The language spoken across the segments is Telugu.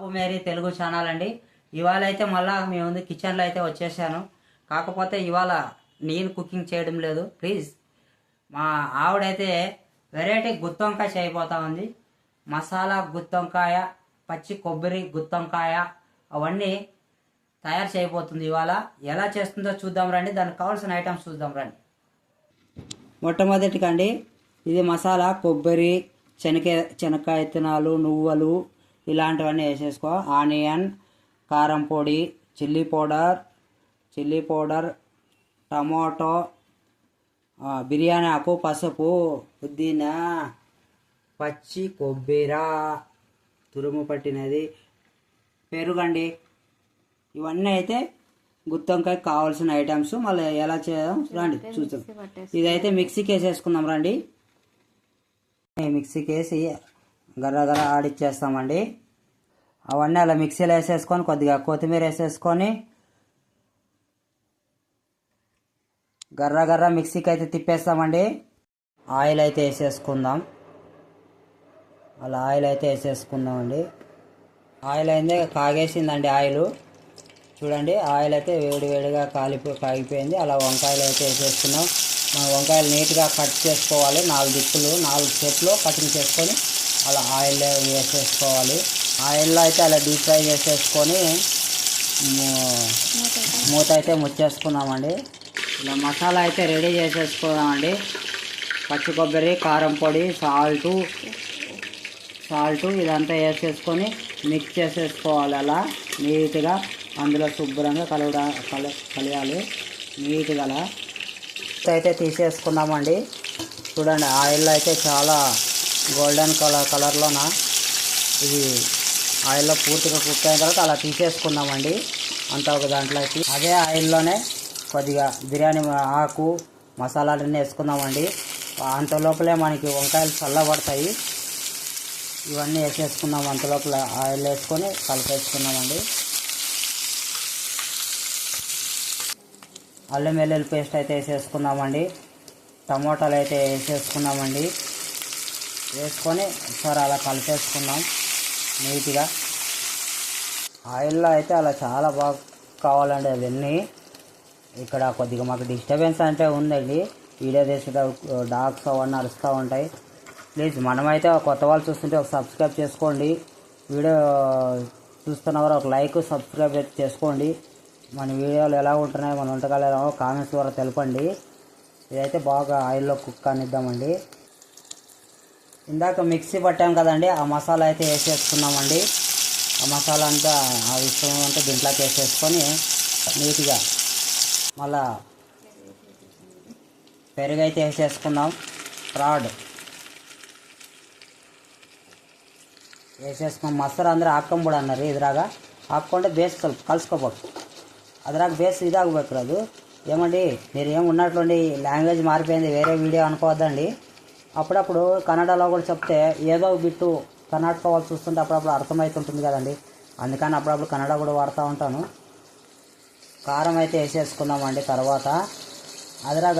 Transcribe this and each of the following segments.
బాబు మేరీ తెలుగు ఛానల్ అండి. ఇవాళ అయితే మళ్ళా మీ ముందు కిచెన్లో అయితే వచ్చేసాను. కాకపోతే ఇవాళ నేను కుకింగ్ చేయడం లేదు. ప్లీజ్ మా ఆవిడైతే వెరైటీ గుత్తొంకాయ చేయబోతా ఉంది. మసాలా గుత్తొంకాయ పచ్చి కొబ్బరి గుత్తొంకాయ అవన్నీ తయారు చేయబోతుంది ఇవాళ. ఎలా చేస్తుందో చూద్దాం రండి. దానికి కావాల్సిన ఐటమ్స్ చూద్దాం రండి. మొట్టమొదటికండి ఇది మసాలా కొబ్బరి శనగ శనక్కాయ విత్తనాలు నువ్వులు ఇలాంటివన్నీ వేసేసుకో. ఆనియన్ కారం పొడి chilli powder chilli powder tomato biryani ఆకు పసుపు పుదీనా పచ్చి కొబ్బరి తురుము పట్టినది పెరుగండి. ఇవన్నీ అయితే గుత్తొంకాయ కావాల్సిన ఐటమ్స్. మళ్ళీ ఎలా చేద్దాం రండి చూద్దాం. ఇదైతే మిక్సీకి వేసేసుకుందాం రండి. మిక్సీకి వేసి గర్ర గర్ర ఆడిచ్చేస్తామండి. అవన్నీ అలా మిక్సీలో వేసేసుకొని కొద్దిగా కొత్తిమీర వేసేసుకొని గర్ర గర్ర మిక్సీకి అయితే తిప్పేస్తామండి. ఆయిల్ అయితే వేసేసుకుందాం. అలా ఆయిల్ అయితే వేసేసుకుందామండి. ఆయిల్ అయింది కాగేసిందండి ఆయిల్. చూడండి ఆయిల్ అయితే వేడి వేడిగా కాలిపో కాగిపోయింది. అలా వంకాయలు అయితే వేసేసుకున్నాం. మన వంకాయలు నీట్గా కట్ చేసుకోవాలి. నాలుగు దిక్కులు నాలుగు చెట్లు కటింగ్ చేసుకొని అలా ఆయిల్ వేసేసుకోవాలి. ఆయిల్లో అయితే అలా డీప్ ఫ్రై చేసేసుకొని మూత అయితే ముచ్చేసుకున్నామండి. ఇలా మసాలా అయితే రెడీ చేసేసుకున్నామండి. పచ్చి కొబ్బరి కారం పొడి సాల్టు సాల్ట్ ఇదంతా వేసేసుకొని మిక్స్ చేసేసుకోవాలి అలా. నీట్గా అందులో శుభ్రంగా కలవడా కల కలియాలి. నీట్గా అలా. అయితే తీసేసుకున్నామండి. చూడండి ఆయిల్లో అయితే చాలా గోల్డెన్ కలర్ కలర్లోన? ఇది ఆయిల్లో పూర్తిగా కుక్ అయిన తర్వాత అలా తీసేసుకుందామండి. అంతా ఒక దాంట్లోకి. అదే ఆయిల్లోనే కొద్దిగా బిర్యానీ ఆకు మసాలాలన్నీ వేసుకుందామండి. అంత లోపలే మనకి వంకాయలు చల్లబడతాయి. ఇవన్నీ వేసేసుకుందాం. అంత లోపల ఆయిల్ వేసుకొని కలిపేసుకుందామండి. అల్లం వెల్లుల్లి పేస్ట్ అయితే వేసేసుకుందామండి. టమోటాలు అయితే వేసేసుకుందామండి. వేసుకొని ఒకసారి అలా కలిపేసుకున్నాం నీట్గా. ఆయిల్లో అయితే అలా చాలా బాగా కావాలండి అవన్నీ. ఇక్కడ కొద్దిగా మాకు డిస్టర్బెన్స్ అంటే ఉందండి. వీడియో చేసే డాగ్స్ అవన్నీ అరుస్తూ ఉంటాయి. ప్లీజ్ మనమైతే కొత్త వాళ్ళు చూస్తుంటే ఒక సబ్స్క్రైబ్ చేసుకోండి. వీడియో చూస్తున్నవారు ఒక లైక్ సబ్స్క్రైబ్ చేసుకోండి. మన వీడియోలు ఎలా ఉంటున్నాయి మన వంటకాలు ఎలా కామెంట్స్ ద్వారా తెలపండి. ఇదైతే బాగా ఆయిల్లో కుక్ అనిద్దామండి. ఇందాక మిక్సీ పట్టాం కదండి ఆ మసాలా అయితే వేసేసుకున్నామండి. ఆ మసాలా అంతా ఆ విషయం అంతా దీంట్లోకి వేసేసుకొని నీట్గా మళ్ళా పెరుగు అయితే వేసేసుకున్నాం ఫ్రాడ్ వేసేసుకున్నాం. మసాలా అందరూ ಹಾಕ್ಕೊಂಬಿಡ ಅನ್ನಾರಿ ಇದ್ರಾಗ ಹಾಕ್ಕೊಂಡು ಬೇಸ್ ಸ್ವಲ್ಪ ಕಲ್ಸ್ಕೋಬೇಕು అదరాకు బేస్ ఇదాగబెక్కరాదు ఏమండి మీరు ఏమి ఉన్నట్లుండి లాంగ్వేజ్ మారిపోయింది వేరే వీడియో అనుకోవద్దండి. అప్పుడప్పుడు కన్నడలో కూడా చెప్తే ఏదో బిట్టు కర్ణాటక వాళ్ళు చూస్తుంటే అప్పుడప్పుడు అర్థమవుతుంటుంది కదండి అందుకని అప్పుడప్పుడు కన్నడ కూడా వాడుతూ ఉంటాను కారం అయితే వేసేసుకుందామండి తర్వాత ಅದ್ರಾಗ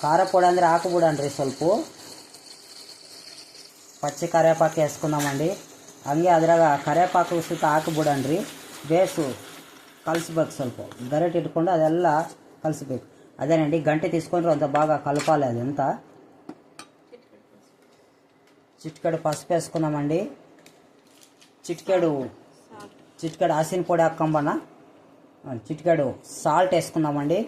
ಖಾರ ಪುಡಿ ಅಂದರೆ ಹಾಕ್ಬಿಡಣ್ರಿ ಸ್ವಲ್ಪ పచ్చి కరివేపాకు వేసుకుందామండి ಹಂಗೆ ಅದ್ರಾಗ ಕರಿವೇಪಾಕು ಸುತ್ತ ಹಾಕಿಬಿಡಣ್ರಿ ಬೇಸು ಕಲಿಸ್ಬೇಕು ಸ್ವಲ್ಪ ಗರಿಟೆ ಇಟ್ಕೊಂಡು ಅದೆಲ್ಲ ಕಲಿಸ್ಬೇಕು అదేనండి గంటೆ తీసుకొని అంత బాగా కలపాలి అదంతా చిట్కాడు పసుపు వేసుకున్నామండి. చిట్కాడు చిట్కాడు ఆసిన పొడి అక్కంబన చిట్కాడు సాల్ట్ వేసుకున్నామండి.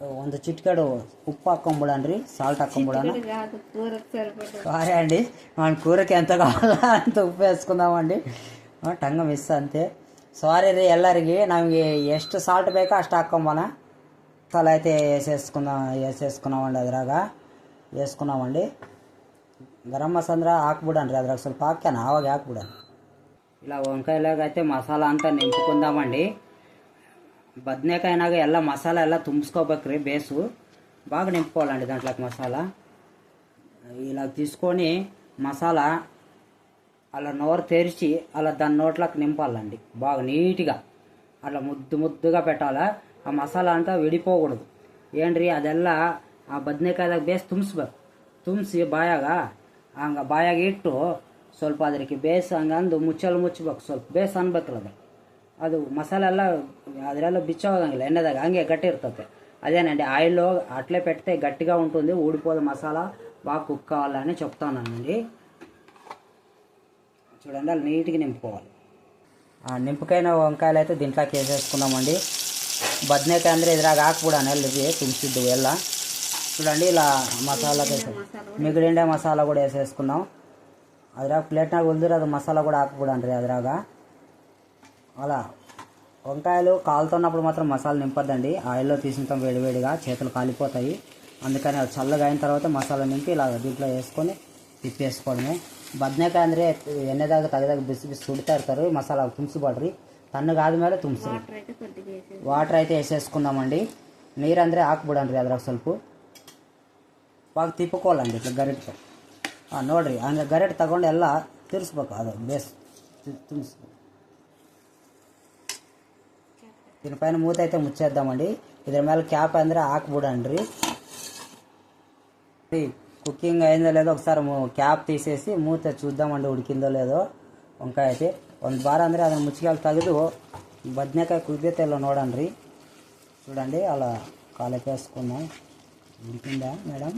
వంద చిట్కాడు ఉప్పు అక్కంబుడండ్రి సాల్ట్ అక్కంబుడన సారీ అండి మన కూరకి ఎంత కావాలో అంత ఉప్పు వేసుకుందామండి. ಟಂಗ అంతే. సారీ రే ఎల్లరికి నాకు ನಮಗೆ సాల్ట్ ಸಾಲ್ಟ್ అష్ట ಅಷ್ಟು తల తలైతే వేసేసుకున్నా వేసేసుకున్నామండి అదిరాగా వేసుకున్నామండి. గరం మసాలా ಹಾಕ್ಬಿಡಣ್ರಿ ಅದ್ರಾಗ ಸ್ವಲ್ಪ ಹಾಕ್ಯಾನ ಆವಾಗ ಹಾಕ್ಬಿಡಣ ఇలా వంకాయలాగా అయితే మసాలా అంతా నింపుకుందామండి ಬದನೆಕಾಯಿನಾಗ ಎಲ್ಲ ಮಸಾಲ ಎಲ್ಲ ತುಂಬಿಸ್ಕೋಬೇಕ್ರಿ ಬೇಸು బాగా నింపుకోవాలండి దాంట్లోకి మసాలా ఇలా తీసుకొని మసాలా అలా నోరు తెరిచి అలా దాని నోట్లోకి నింపాలండి బాగా నీట్గా అట్లా ముద్దు ముద్దుగా పెట్టాలా ఆ మసాలా అంతా విడిపోకూడదు ಏನ್ರಿ ಅದೆಲ್ಲ ಆ ಬದನೆಕಾಯ್ದಾಗ ಬೇಸ್ ತುಂಬಿಸ್ಬೇಕು ತುಂಬಿಸಿ ಬಾಯಾಗ ಹಂಗೆ ಬಾಯಾಗ ಇಟ್ಟು ಸ್ವಲ್ಪ ಅದಕ್ಕೆ ಬೇಸ್ ಹಂಗೆ ಅಂದು ಮುಚ್ಚಲು ಮುಚ್ಚಬೇಕು ಸ್ವಲ್ಪ ಬೇಸ್ ಅನ್ಬೇಕಲ್ಲ ಅದು ಅದು ಮಸಾಲೆ ಎಲ್ಲ ಅದರೆಲ್ಲ ಬಿಚ್ಚೋದಂಗಿಲ್ಲ ಎಣ್ಣೆದಾಗ ಹಂಗೆ ಗಟ್ಟಿ ఇರ್ತತೆ అదేనండి ఆయిల్లో అట్లే పెడితే గట్టిగా ఉంటుంది ఊడిపోదు మసాలా బాగా కుక్ కావాలని చెప్తానండి చూడండి అలా నీట్గా నింపుకోవాలి నింపుకైన వంకాయలు అయితే దీంట్లోకి వేసేసుకుందామండి ಬದನೆಕಾಯಿ ಅಂದರೆ ಇದ್ರಾಗ ಹಾಕ್ಬಿಡೋಣ ಎಲ್ಲಿಗೆ ತುಂಬಿಸಿದ್ದು ಎಲ್ಲ చూడండి ఇలా మసాలాకి వేసాం మిగిలిండే మసాలా కూడా వేసేసుకున్నాం. అదిరాక ప్లేట్ నాకు వదిలిరు అది మసాలా కూడా ఆకకూడండి అదిరాగా. అలా వంకాయలు కాలుతున్నప్పుడు మాత్రం మసాలా నింపద్దండి. ఆయిల్లో తీసుకుంటాం వేడివేడిగా చేతులు కాలిపోతాయి. అందుకని అది చల్లగా అయిన తర్వాత మసాలా నింపి ఇలా దీంట్లో వేసుకొని తిప్పేసుకోవడమే. ಬದನೆಕಾಯಿ ಅಂದರೆ దాకా ತೆಗೆದಾಗ బిసి బిసి ಸುಡ್ತಾ ఇస్తారు మసాలా తన్ను కాదు మేడం తుంసు వాటర్ అయితే వేసేసుకుందామండి. నీరు అందరే ఆకుబడండి అదరా ಸ್ವಲ್ಪ ಪಾಕ తిప్పుకోవాలండి ಇಟ್ಲ ಗರಿಟೆ ಹಾಂ ನೋಡಿರಿ ಅಂದರೆ ಗರಿಟೆ ತಗೊಂಡು ಎಲ್ಲ ತಿರ್ಸ್ಬೇಕು ಅದು ಬೇಸ್. దీనిపైన మూత అయితే ముచ్చేద్దామండి ఇద్దరి మీద క్యాప్ అందరూ ఆకబూడండి కుకింగ్ అయిందో లేదో ఒకసారి క్యాప్ తీసేసి మూత చూద్దామండి ఉడికిందో లేదో వంకాయ అయితే ಒಂದು ಬಾರ ಅಂದರೆ ಅದನ್ನು ಮುಚ್ಚಿಗೆಲ್ಲ ತೆಗೆದು ಬದನೆಕಾಯಿ ಕುದಿದೈತೆ ಇಲ್ಲ ನೋಡಣ್ರಿ చూడండి అలా కాలేపేసుకున్నాం ఉడికిందా మేడం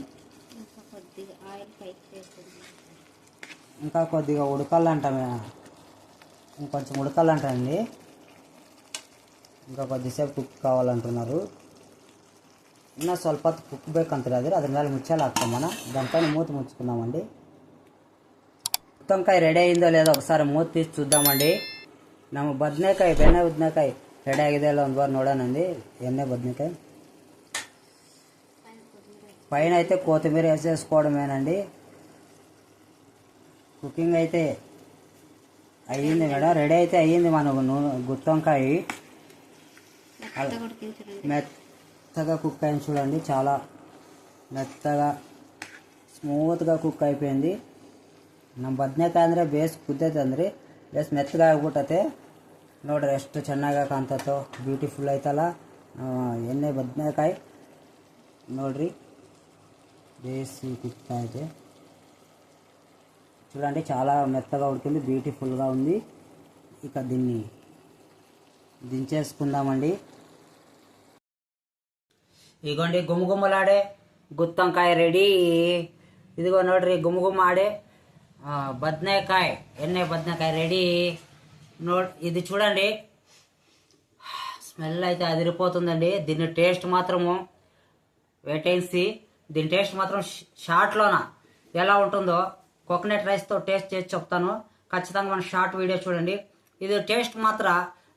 ఇంకా కొద్దిగా ఉడకాలంటామే. ఇంకొంచెం ఉడకాలంటండి. ఇంకా కొద్దిసేపు కుక్ కావాలంటున్నారు. ఇన్న స్వల్ప కుక్ బేక్ అంత రాదు అది నెల ముచ్చాలి వస్తాం మనం. దానిపైన మూత ముంచుకున్నామండి మొత్తంకాయ రెడీ అయిందో లేదో ఒకసారి మూత తీసి చూద్దామండి. నమ్మ బద్నేకాయ బెన్న బద్నేకాయ రెడీ అయ్యేదేలా ఉంది వారు నోడానండి. ఎన్నే బద్నేకాయ? పైన అయితే కొత్తిమీర వేసేసుకోవడమేనండి. కుకింగ్ అయితే అయ్యింది మేడం. రెడీ అయితే అయ్యింది మన నూనె గుత్తొంకాయ. మెత్తగా కుక్ అయింది చూడండి. చాలా మెత్తగా స్మూత్గా కుక్ అయిపోయింది. నా బద్నేకాయ అందరే బేస్ కుద్దే తండ్రి బేస్ మెత్తగా కుట్టతే నోడ రెస్ట్ చెన్నగా కాంతతో బ్యూటిఫుల్ అయితే అలా ఎన్ని బద్నేకాయ నోడ్రి. ಬೇಸಿ కుక్ అయితే చూడండి చాలా మెత్తగా ఉడికింది బ్యూటిఫుల్గా ఉంది ఇక దీన్ని దించేసుకుందామండి ఇగోండి గుమగుమలాడే గుత్తొంకాయ రెడీ ఇదిగో ನೋಡ್ರಿ గుమగుమ ఆడే ఆ, బద్నేకాయ ఎన్నె బద్నేకాయ రెడీ నోడ్ ఇది చూడండి స్మెల్ అయితే అదిరిపోతుందండి దీని టేస్ట్ మాత్రము వేటేసి దీని టేస్ట్ మాత్రం ష- షార్ట్లోన ఎలా ఉంటుందో కోకోనట్ రైస్తో టేస్ట్ చేసి చెప్తాను ఖచ్చితంగా మన షార్ట్ ವಿಡಿಯೋ చూడండి ಇದು ಟೇಸ್ಟ್ ಮಾತ್ರ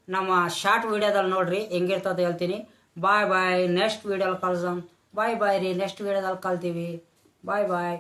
ನಮ್ಮ ಶಾರ್ಟ್ ವಿಡಿಯೋದಲ್ಲಿ ನೋಡ್ರಿ ಹೆಂಗಿರ್ತದೆ ಹೇಳ್ತೀನಿ ಬಾಯ್ ಬಾಯ್ ನೆಕ್ಸ್ಟ್ ವಿಡಿಯೋದಲ್ಲಿ ಕಳ್ಸಮ್ ಬಾಯ್ ಬಾಯ್ ರೀ ನೆಕ್ಸ್ಟ್ ವಿಡಿಯೋದಲ್ಲಿ ಕಲ್ತೀವಿ ಬಾಯ್ ಬಾಯ್